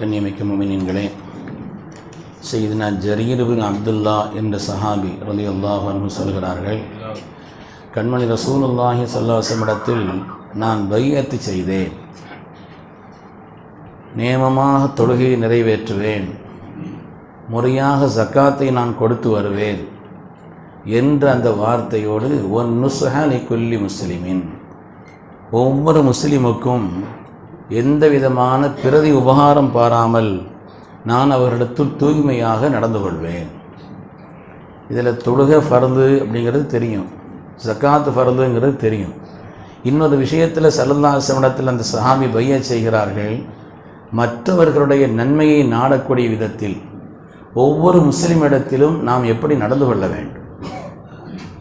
கண்ணியமிக்க முமினின்களே செய்தினா ஜரீர்பின் அப்துல்லா என்ற சஹாபி ரலி அல்லாஹ் சொல்கிறார்கள் கண்மணி ரசூலுல்லாஹி சல்லாசமிடத்தில் நான் பையத்து செய்தேன். நியமமாக தொழுகையை நிறைவேற்றுவேன். முறையாக ஜக்காத்தை நான் கொடுத்து வருவேன். என்ற அந்த வார்த்தையோடு ஒன் நுசுஹாலி கொல்லி முஸ்லிமின். ஒவ்வொரு முஸ்லிமுக்கும் எந்த விதமான பிரதி உபகாரம் பாராமல் நான் அவர்களிடத்தில் தூய்மையாக நடந்து கொள்வேன். இதில் தொழுக ஃபர்து அப்படிங்கிறது தெரியும். ஜக்காத்து ஃபர்துங்கிறது தெரியும். இன்னொரு விஷயத்தில் சல்லல்லாசமிடத்தில் அந்த சஹாபி பைய செய்கிறார்கள். மற்றவர்களுடைய நன்மையை நாடக்கூடிய விதத்தில் ஒவ்வொரு முஸ்லிமிடத்திலும் நாம் எப்படி நடந்து கொள்ள வேண்டும்?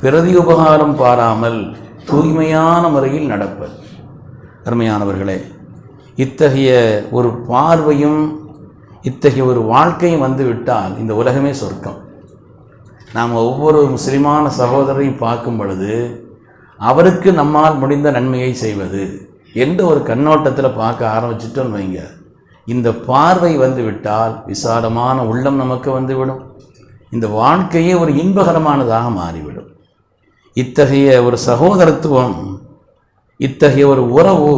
பிரதி உபகாரம் பாராமல் தூய்மையான முறையில் நடப்பது. அருமையானவர்களே இத்தகைய ஒரு பார்வையும் இத்தகைய ஒரு வாழ்க்கையும் வந்துவிட்டால் இந்த உலகமே சொர்க்கம். நாம் ஒவ்வொரு முஸ்லிமான சகோதரரையும் பார்க்கும் பொழுது அவருக்கு நம்மால் முடிந்த நன்மையை செய்வது என்ற ஒரு கண்ணோட்டத்தில் பார்க்க ஆரம்பிச்சிட்டோன்னு வைங்க. இந்த பார்வை வந்து விட்டால் விசாலமான உள்ளம் நமக்கு வந்துவிடும். இந்த வாழ்க்கையே ஒரு இன்பகரமானதாக மாறிவிடும். இத்தகைய ஒரு சகோதரத்துவம் இத்தகைய ஒரு உறவு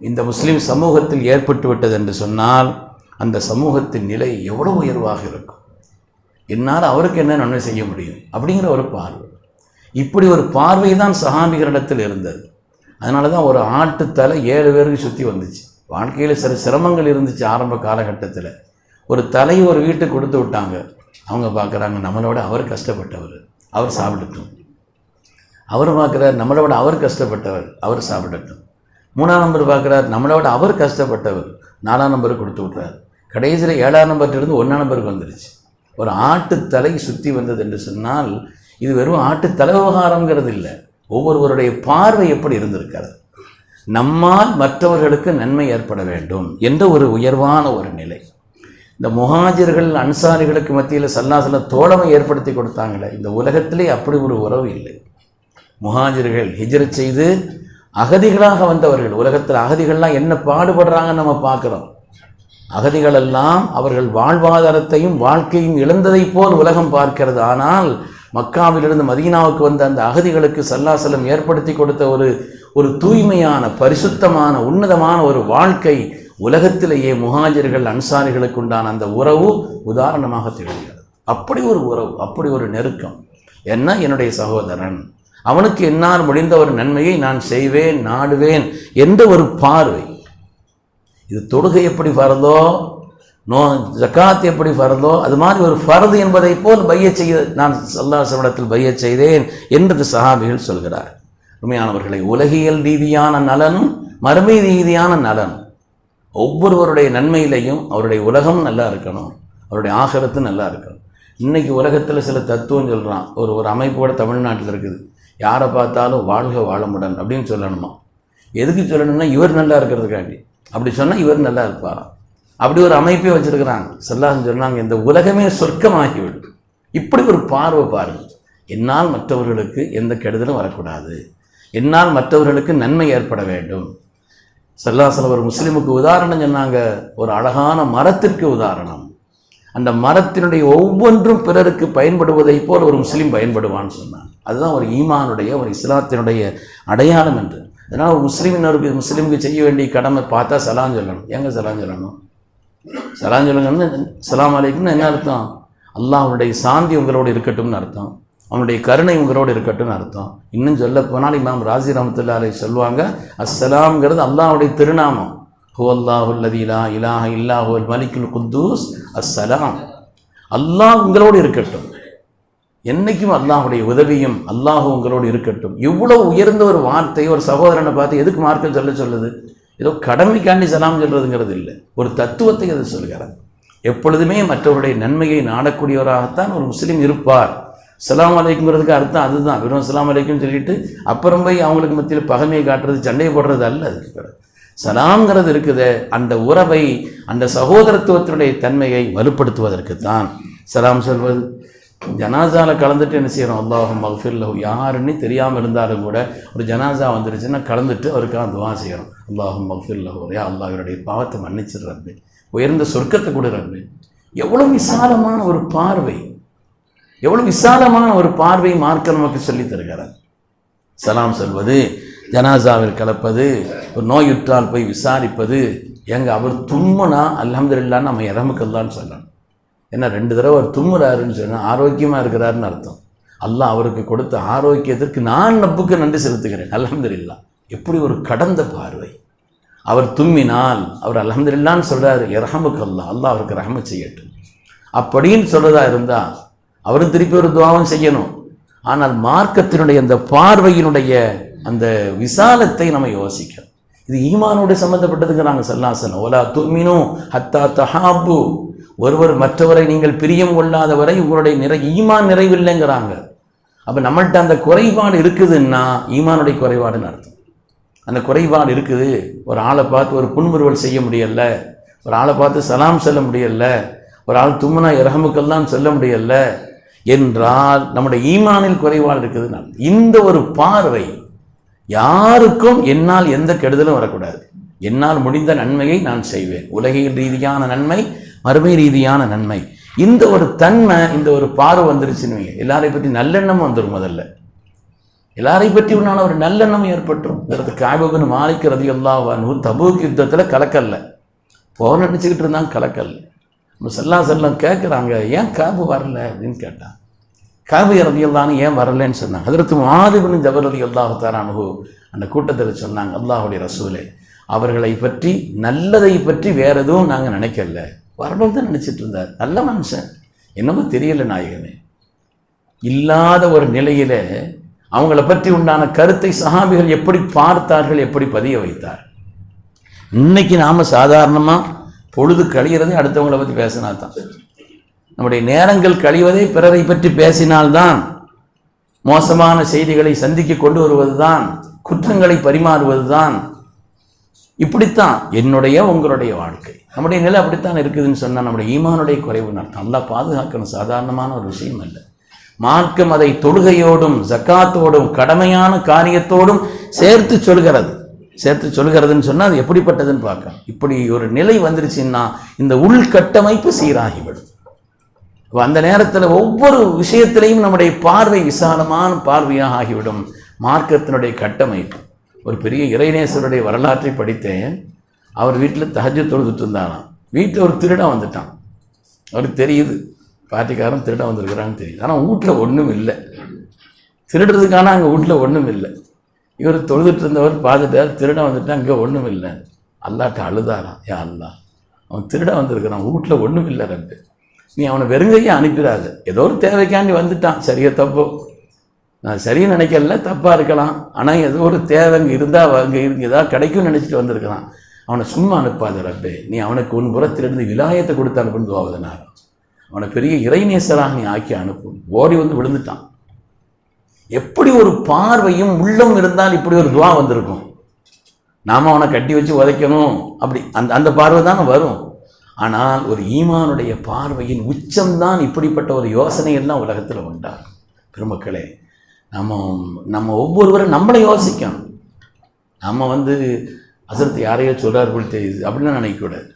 இந்த முஸ்லீம் சமூகத்தில் ஏற்பட்டு விட்டது என்று சொன்னால் அந்த சமூகத்தின் நிலை எவ்வளோ உயர்வாக இருக்கும்? என்னால் அவருக்கு என்ன நன்மை செய்ய முடியும்? அப்படிங்கிற ஒரு பார்வை. இப்படி ஒரு பார்வை தான் சஹாபிகளிடத்தில் இருந்தது. அதனால தான் ஒரு ஆட்டுத்தலை ஏழு பேருக்கு சுற்றி வந்துச்சு. வாழ்க்கையில் சில சிரமங்கள் இருந்துச்சு ஆரம்ப காலகட்டத்தில். ஒரு தலையை ஒரு வீட்டுக்கு கொடுத்து விட்டாங்க. அவங்க பார்க்குறாங்க நம்மளோட அவர் கஷ்டப்பட்டவர். அவர் சாப்பிடட்டும். அவர் பார்க்குறார் நம்மளோட அவர் கஷ்டப்பட்டவர். அவர் சாப்பிடட்டும். மூணாம் நம்பர் பார்க்குறார். நம்மளோட அவர் கஷ்டப்பட்டவர். நாலாம் நம்பர் கொடுத்து விட்றார் கடைசியில் ஏழாம் நம்பர்லேருந்து ஒன்றாம் நம்பருக்கு வந்துருச்சு. ஒரு ஆட்டுத்தலை சுற்றி வந்தது என்று சொன்னால் இது வெறும் ஆட்டுத்தலை விவகாரங்கிறது இல்லை. ஒவ்வொருவருடைய பார்வை எப்படி இருந்திருக்கிறது? நம்மால் மற்றவர்களுக்கு நன்மை ஏற்பட வேண்டும் என்ற ஒரு உயர்வான ஒரு நிலை. இந்த முஹாஜிர்கள் அன்சாரிகளுக்கு மத்தியில் சல்லாசல தோழமை ஏற்படுத்தி கொடுத்தாங்களே இந்த உலகத்திலே அப்படி ஒரு உறவு இல்லை. முஹாஜிர்கள் ஹிஜ்ரத் செய்து அகதிகளாக வந்தவர்கள் உலகத்தில் அகதிகள்லாம் என்ன பாடுபடுறாங்கன்னு நம்ம பார்க்குறோம். அகதிகளெல்லாம் அவர்கள் வாழ்வாதாரத்தையும் வாழ்க்கையும் இழந்ததைப் போல் உலகம் பார்க்கிறது. ஆனால் மக்காவிலிருந்து மதீனாவுக்கு வந்த அந்த அகதிகளுக்கு சல்லாசலம் ஏற்படுத்தி கொடுத்த ஒரு ஒரு தூய்மையான பரிசுத்தமான உன்னதமான ஒரு வாழ்க்கை உலகத்திலேயே முகாஜர்கள் அன்சாரிகளுக்கு உண்டான அந்த உறவு உதாரணமாக திகழ்கிறது. அப்படி ஒரு உறவு அப்படி ஒரு நெருக்கம். என்ன? என்னுடைய சகோதரன். அவனுக்கு என்னால் முடிந்த ஒரு நன்மையை நான் செய்வேன் நாடுவேன். என்ற ஒரு பார்வை. இது தொடுகை எப்படி ஃபரதோ நோ ஜக்காத் எப்படி ஃபரதோ அது மாதிரி ஒரு ஃபரது என்பதை போல் பைய செய்ய நான் சல்லா சவடத்தில் பைய செய்தேன் என்றது சஹாபிகள் சொல்கிறார். உண்மையானவர்களை உலகியல் ரீதியான நலனும் மறுமை ரீதியான நலனும் ஒவ்வொருவருடைய நன்மையிலையும் அவருடைய உலகம் நல்லா இருக்கணும் அவருடைய ஆகரத்து நல்லா இருக்கணும். இன்றைக்கி உலகத்தில் சில தத்துவம் சொல்கிறான் ஒரு ஒரு அமைப்போட தமிழ்நாட்டில் இருக்குது. யாரை பார்த்தாலும் வாழ்க வாழமுடன் அப்படின்னு சொல்லணுமா? எதுக்கு சொல்லணும்னா இவர் நல்லா இருக்கிறதுக்காண்டி. அப்படி சொன்னால் இவர் நல்லா இருப்பாராம் அப்படி ஒரு அமைப்பே வச்சுருக்கிறாங்க. சொல்லான்னு சொன்னாங்க இந்த உலகமே சொர்க்கமாகிவிடும். இப்படி ஒரு பார்வை பாருங்கள் என்னால் மற்றவர்களுக்கு எந்த கெடுதலும் வரக்கூடாது. என்னால் மற்றவர்களுக்கு நன்மை ஏற்பட வேண்டும். சல்லாசலம் ஒரு முஸ்லீமுக்கு உதாரணம் சொன்னாங்க. ஒரு அழகான மரத்திற்கு உதாரணம். அந்த மரத்தினுடைய ஒவ்வொன்றும் பிறருக்கு பயன்படுவதைப் போல் ஒரு முஸ்லீம் பயன்படுவான்னு சொன்னாங்க. அதுதான் ஒரு ஈமானுடைய ஒரு இஸ்லாத்தினுடைய அடையாளம் என்று. அதனால் ஒரு முஸ்லீமினருக்கு முஸ்லீமுக்கு செய்ய வேண்டிய கடமை பார்த்தா சலாம் சொல்லணும். எங்கே சலாம் சொல்லணும்? சலாம் சொல்லுங்கன்னு சலாம் அலைக்கும்னு என்ன அர்த்தம்? அல்லாஹ்வுடைய சாந்தி உங்களோடு இருக்கட்டும்னு அர்த்தம். அவனுடைய கருணை உங்களோடு இருக்கட்டும்னு அர்த்தம். இன்னும் சொல்ல போனால் இமாம் ராஜி ரஹமத்துல்லா அலை சொல்லுவாங்க அஸ்ஸலாம்ங்கிறது அல்லாஹ்வுடைய திருநாமம். ஹோ அல்லாஹுல்லதீலா இலாஹ இல்லாஹுல் மலிக்குல் குத்தூஸ் அஸ்ஸலாம் அல்லாஹ் உங்களோடு இருக்கட்டும். என்னைக்கும் அல்லாஹுடைய உதவியும் அல்லாஹ் உங்களோடு இருக்கட்டும். இவ்வளவு உயர்ந்த ஒரு வார்த்தை ஒரு சகோதரனை பார்த்து எதுக்கு மார்க்கம் சொல்ல சொல்லுது? ஏதோ கடமைக்காண்டி சலாம் சொல்றதுங்கிறது இல்லை. ஒரு தத்துவத்தை அது சொல்கிறார். எப்பொழுதுமே மற்றவருடைய நன்மையை நாடக்கூடியவராகத்தான் ஒரு முஸ்லீம் இருப்பார். சலாம் அலைக்குங்கிறதுக்கு அர்த்தம் அதுதான். வெறும் சலாம் அலைக்கும் சொல்லிட்டு அப்புறம் போய் அவங்களுக்கு மத்தியில் பகமையை காட்டுறது சண்டையை போடுறது அல்ல அதுக்கு கிடையாது சலாம்ங்கிறது இருக்குது. அந்த உறவை அந்த சகோதரத்துவத்தினுடைய தன்மையை வலுப்படுத்துவதற்கு தான் சலாம் சொல்வது. ஜனாசால கலந்துட்டு என்ன செய்கிறோம் அல்லாஹும் மகஃபில்லஹு யாருன்னு தெரியாமல் இருந்தாலும் கூட ஒரு ஜனாசா வந்துருச்சுன்னா கலந்துட்டு அவருக்காக துவா செய்கிறோம் அல்லாஹும் மகஃபில்லஹு யா அல்லாஹ் இவருடைய பாவத்தை மன்னிச்சிடுறது உயர்ந்த சொர்க்கத்தை கொடுறது எவ்வளோ விசாலமான ஒரு பார்வை. எவ்வளோ விசாலமான ஒரு பார்வை மார்க்க நமக்கு சொல்லித் தருகிறார். சலாம் சொல்வது ஜனாசாவில் கலப்பது ஒரு நோயுற்றால் போய் விசாரிப்பது எங்க அவர் தும்முனா அல்ஹம்துலில்லாஹ் நம்ம இறமுக்கல்லான்னு சொல்லணும். ஏன்னா ரெண்டு தடவை அவர் தும்முறாருன்னு சொன்னால் ஆரோக்கியமாக இருக்கிறாருன்னு அர்த்தம். அல்லாஹ் அவருக்கு கொடுத்த ஆரோக்கியத்திற்கு நான் நப்புக்கு நன்றி செலுத்துகிறேன் அல்ஹம்துலில்லாஹ். எப்படி ஒரு கடந்த பார்வை. அவர் தும்மினால் அவர் அல்ஹம்துலில்லான்னு சொல்றாரு இரஹமுக்கு அல்லாஹ் அல்லாஹ் அவருக்கு ரஹம செய்யட்டும். அப்படின்னு சொல்கிறதா இருந்தா அவரும் திருப்பி ஒரு துவாவும் செய்யணும். ஆனால் மார்க்கத்தினுடைய அந்த பார்வையினுடைய அந்த விசாலத்தை நம்ம யோசிக்கணும். இது ஈமானோடு சம்மந்தப்பட்டதுங்கிறாங்க சல்லாசனம் ஓலா துமினு ஹத்தா தஹாபு. ஒருவர் மற்றவரை நீங்கள் பிரியம் கொள்ளாத வரை உங்களுடைய நிறை ஈமான் நிறைவில்லைங்கிறாங்க. அப்போ நம்மள்கிட்ட அந்த குறைபாடு இருக்குதுன்னா ஈமானுடைய குறைபாடுன்னு அர்த்தம். அந்த குறைபாடு இருக்குது. ஒரு ஆளை பார்த்து ஒரு புன்முறுவல் செய்ய முடியல ஒரு ஆளை பார்த்து சலாம் சொல்ல முடியல ஒரு ஆள் தும்முனா இரகமுக்கெல்லாம் சொல்ல முடியல என்றால் நம்முடைய ஈமானில் குறைபாடு இருக்குதுன்னு இந்த ஒரு பார்வை யாருக்கும் என்னால் எந்த கெடுதலும் வரக்கூடாது. என்னால் முடிந்த நன்மையை நான் செய்வேன். உலகியல் ரீதியான நன்மை மறுமை ரீதியான நன்மை. இந்த ஒரு தன்மை இந்த ஒரு பார்வை வந்துருச்சுன்னு எல்லாரையும் எல்லாரை பற்றி நல்லெண்ணம் வந்துடும் முதல்ல. எல்லாரை பற்றி உண்டான ஒரு நல்லெண்ணம் ஏற்பட்டுரும் இதற்கு காய்பகுன்னு மாலிக்கிறது எல்லாம் தபுக்கு தபூக் யுத்தத்தில் கலக்கல்ல. போக நினச்சிக்கிட்டு இருந்தாங்க கலக்கல்ல. நம்ம செல்லா செல்லம் கேட்குறாங்க ஏன் காபு வரல? அப்படின்னு கேட்டான். காவிய ரதி அல்லான்னு ஏன் வரலன்னு சொன்னாங்க. அதற்கு மாதிபின் ஜபர் ரதி அல்லாஹு அனுகு அந்த கூட்டத்தில் சொன்னாங்க அல்லாஹுடைய ரசூலே அவர்களை பற்றி நல்லதை பற்றி வேற எதுவும் நாங்கள் நினைக்கல. வரணும் தான் நினச்சிட்டு இருந்தார். நல்ல மனுஷன். என்னமோ தெரியல நாயகனே. இல்லாத ஒரு நிலையில அவங்கள பற்றி உண்டான கருத்தை சஹாபிகள் எப்படி பார்த்தார்கள் எப்படி பதிய வைத்தார்? இன்னைக்கு நாம் சாதாரணமாக பொழுது கழிகிறதே அடுத்தவங்களை பற்றி பேசினா தான் நம்முடைய நேரங்கள் கழிவதே பிறரை பற்றி பேசினால்தான் மோசமான செய்திகளை சந்திக்க கொண்டு வருவதுதான் குற்றங்களை பரிமாறுவதுதான். இப்படித்தான் என்னுடைய உங்களுடைய வாழ்க்கை. நம்முடைய நிலை அப்படித்தான் இருக்குதுன்னு சொன்னால் நம்முடைய ஈமானுடைய குறைவு அர்த்தம். நல்லா பாதுகாக்கணும். சாதாரணமான ஒரு விஷயம் அல்ல. மார்க்கம் அதை தொழுகையோடும் ஜக்காத்தோடும் கடமையான காரியத்தோடும் சேர்த்து சொல்கிறது. சேர்த்து சொல்கிறதுன்னு சொன்னால் அது எப்படிப்பட்டதுன்னு பார்க்க இப்படி ஒரு நிலை வந்துருச்சுன்னா இந்த உள்கட்டமைப்பு சீராகிவிடும். அந்த நேரத்தில் ஒவ்வொரு விஷயத்திலையும் நம்முடைய பார்வை விசாலமான பார்வையாக ஆகிவிடும். மார்க்கத்தினுடைய கட்டமைப்பு. ஒரு பெரிய இறைநேசருடைய வரலாற்றை படித்தேன். அவர் வீட்டில் தகஜ தொழுதுட்டு இருந்தாராம். வீட்டில் ஒரு திருடன் வந்துட்டான். அவருக்கு தெரியுது. பாட்டிக்காரன் திருடன் வந்திருக்கிறான்னு தெரியுது. ஆனால் வீட்டில் ஒன்றும் இல்லை. திருடுறதுக்கான அங்கே வீட்டில் ஒன்றும் இல்லை. இவர் தொழுதுட்டு இருந்தவர் பார்த்துட்டார். திருடன் வந்துட்டான் அங்கே ஒன்றும் இல்லை. அல்லாட்ட அழுதாராம். யா அல்லா அவன் திருடன் வந்திருக்கிறான். வீட்டில் ஒன்றும் இல்லை ரெண்டு. நீ அவனை வெறுங்கையே அனுப்பிடாத. ஏதோ ஒரு தேவைக்காண்டி வந்துட்டான். சரியா தப்போ? நான் சரியாக நினைக்கல தப்பாக இருக்கலாம். ஆனால் ஏதோ ஒரு தேவை அங்கே இருந்தால் அங்கே இருந்து ஏதாவது கிடைக்கும்னு நினச்சிட்டு வந்திருக்கிறான் அவனை சும்மா அனுப்பாத ரப்பே. நீ அவனுக்கு உன் புறத்திலிருந்து விலாயத்தை கொடுத்து அனுப்புன்னு துவாவதனார் அவனை பெரிய இறைநேசராக நீ ஆக்கி அனுப்பும். ஓடி வந்து விழுந்துட்டான். எப்படி ஒரு பார்வையும் உள்ளம் இருந்தால் இப்படி ஒரு துவா வந்திருக்கும்? நாம் அவனை கட்டி வச்சு உதைக்கணும். அப்படி அந்த அந்த பார்வை தானே வரும். ஆனால் ஒரு ஈமானுடைய பார்வையின் உச்சம்தான் இப்படிப்பட்ட ஒரு யோசனையெல்லாம் உலகத்தில் உண்டாகும் பெருமக்களே நம்ம நம்ம ஒவ்வொருவரும் நம்மளை யோசிக்கணும். நம்ம வந்து அசரத்து யாரையோ சொல்கிறார் போல் தெரியுது. அப்படின்னு நினைக்கக்கூடாது.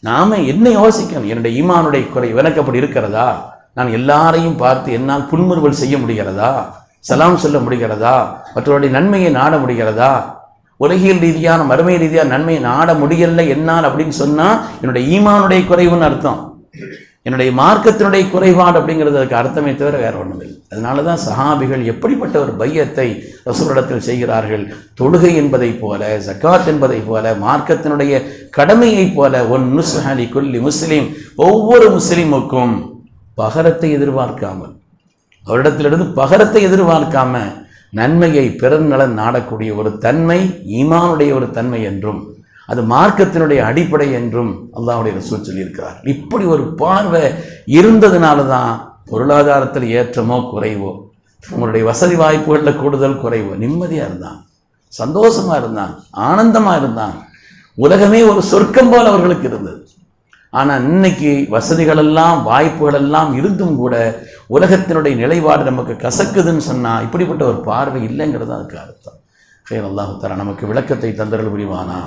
நாம என்ன யோசிக்கணும்? என்னுடைய ஈமானுடைய குறை எனக்கு அப்படி இருக்கிறதா? நான் எல்லாரையும் பார்த்து என்னால் புன்முறுவல் செய்ய முடிகிறதா? சலாம் சொல்ல முடிகிறதா? மற்றவருடைய நன்மையை நாட முடிகிறதா? உலகியல் ரீதியான மறுமை ரீதியான நன்மையை நாட முடியல என்னால் அப்படின்னு சொன்னா என்னுடைய ஈமானுடைய குறைவுன்னு அர்த்தம். என்னுடைய மார்க்கத்தினுடைய குறைபாடு அப்படிங்கிறது அதுக்கு அர்த்தமே தவிர வேற ஒன்றும் இல்லை அதனால தான் சஹாபிகள் எப்படிப்பட்ட ஒரு பையத்தை ரசூலிடத்தில் செய்கிறார்கள்? தொழுகை என்பதைப் போல ஜக்காத் என்பதைப் போல மார்க்கத்தினுடைய கடமையைப் போல ஒன் நுஸ்ஹலி குல்லி முஸ்லீம் ஒவ்வொரு முஸ்லீமுக்கும் பகரத்தை எதிர்பார்க்காமல் அவரிடத்திலிருந்து பகரத்தை எதிர்பார்க்காம நன்மையை பிறநலன் நாடக்கூடிய ஒரு தன்மை ஈமானுடைய ஒரு தன்மை என்றும் அது மார்க்கத்தினுடைய அடிப்படை என்றும் அல்லாவுடைய ரசூல் சொல்லியிருக்கிறார். இப்படி ஒரு பார்வை இருந்ததுனால தான் பொருளாதாரத்தில் ஏற்றமோ குறைவோ உங்களுடைய வசதி வாய்ப்புகளில் கூடுதல் குறைவோ நிம்மதியாக இருந்தான் சந்தோஷமா இருந்தான் ஆனந்தமாக இருந்தான். உலகமே ஒரு சொர்க்கம் போல் அவர்களுக்கு இருந்தது. ஆனால் இன்னைக்கு வசதிகள் எல்லாம் வாய்ப்புகள் எல்லாம் இருந்தும் கூட உலகத்தினுடைய நிலைப்பாடு நமக்கு கசக்குதுன்னு சொன்னால் இப்படிப்பட்ட ஒரு பார்வை இல்லைங்கிறது அதுக்கு அர்த்தம். சரி அல்லாஹு தரா நமக்கு விளக்கத்தை தந்தரல் புரிவானா?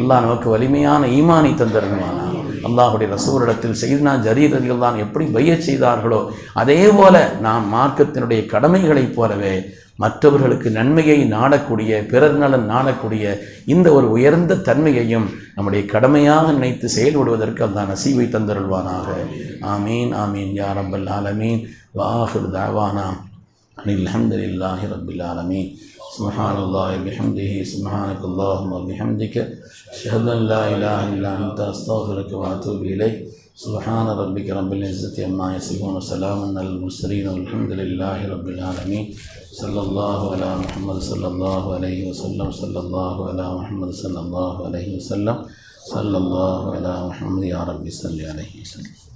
அல்லாஹ் நமக்கு வலிமையான ஈமானை தந்தருவானா அல்லாஹுடைய ரசூரிடத்தில் செய்தினா ஜரீர் அலிகள்தான் எப்படி பைய செய்தார்களோ அதே போல நாம் மார்க்கத்தினுடைய கடமைகளைப் போலவே மற்றவர்களுக்கு நன்மையை நாடக்கூடிய பிறர் நலன் நாடக்கூடிய இந்த ஒரு உயர்ந்த தன்மையையும் நம்முடைய கடமையாக நினைத்து செயல்படுவதற்கு அந்த நசீவை தந்தருள்வானாக. ஆமீன் ஆமீன். யா ரப்பல் ஆலமீன். வாஹுர் தாவானாம் அனில் அஹமதுல்லாஹி ரபில் ஆலமீன். سبحان الله بحمده سبحانك اللهم وبحمدك أشهد أن لا إله إلا أنت أستغفرك وأتوب إليك سبحان ربك رب العزة عما يصفون وسلام على المرسلين والحمد لله رب العالمين صلى الله على محمد صلى الله عليه وسلم صلى الله على محمد صلى الله عليه وسلم۔ صلى الله على محمد يا رب صل عليه وسلم۔